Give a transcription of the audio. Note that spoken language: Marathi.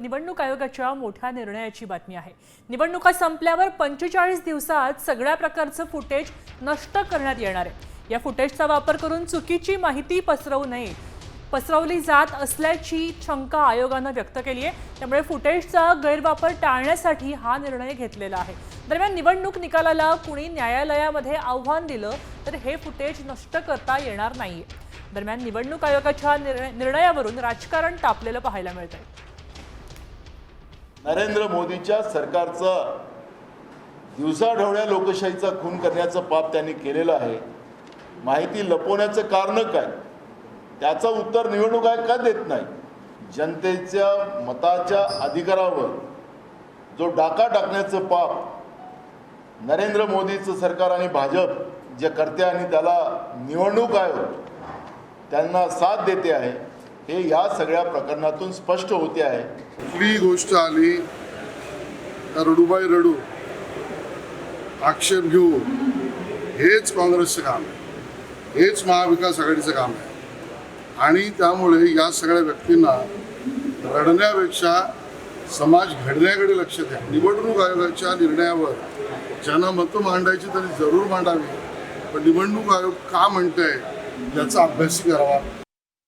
निवडणूक आयोगाच्या मोठ्या निर्णयाची बातमी आहे. निवडणुका संपल्यावर पंचेचाळीस दिवसात सगळ्या प्रकारचं फुटेज नष्ट करण्यात येणार आहे. या फुटेजचा वापर करून चुकीची माहिती पसरवू नये पसरवली जात असल्याची शंका आयोगानं व्यक्त केली आहे. त्यामुळे फुटेजचा गैरवापर टाळण्यासाठी हा निर्णय घेतलेला आहे. दरम्यान निवडणूक निकालाला कुणी न्यायालयामध्ये आव्हान दिलं तर हे फुटेज नष्ट करता येणार नाहीये. दरम्यान निवडणूक आयोगाच्या निर्णयावरून राजकारण तापलेलं पाहायला मिळतंय. नरेंद्र मोदीच्या सरकारचा दिवसाढवळ्या लोकशाहीचा खून करण्याचं पाप त्यांनी केलेलं आहे. माहिती लपवण्याचं कारण काय? त्याचं उत्तर निवडणूक आयोग का देत नाही? जनतेच्या मताच्या अधिकारावर जो डाका टाकण्याचं पाप नरेंद्र मोदीचं सरकार आणि भाजप जे करते आणि त्याला निवडणूक आयोग त्यांना साथ देते आहे. हे या सगळ्या प्रकरणातून स्पष्ट होते आहे. कुठली गोष्ट आली तर रडूबाई रडू आक्षेप घेऊ हेच काँग्रेसचं काम आहे. हेच महाविकास आघाडीचं काम आहे. आणि त्यामुळे या सगळ्या व्यक्तींना रडण्यापेक्षा समाज घडण्याकडे लक्ष द्या. निवडणूक आयोगाच्या निर्णयावर ज्यांना मतं मांडायची तरी जरूर मांडावी पण निवडणूक आयोग का म्हणतंय याचा अभ्यास करावा.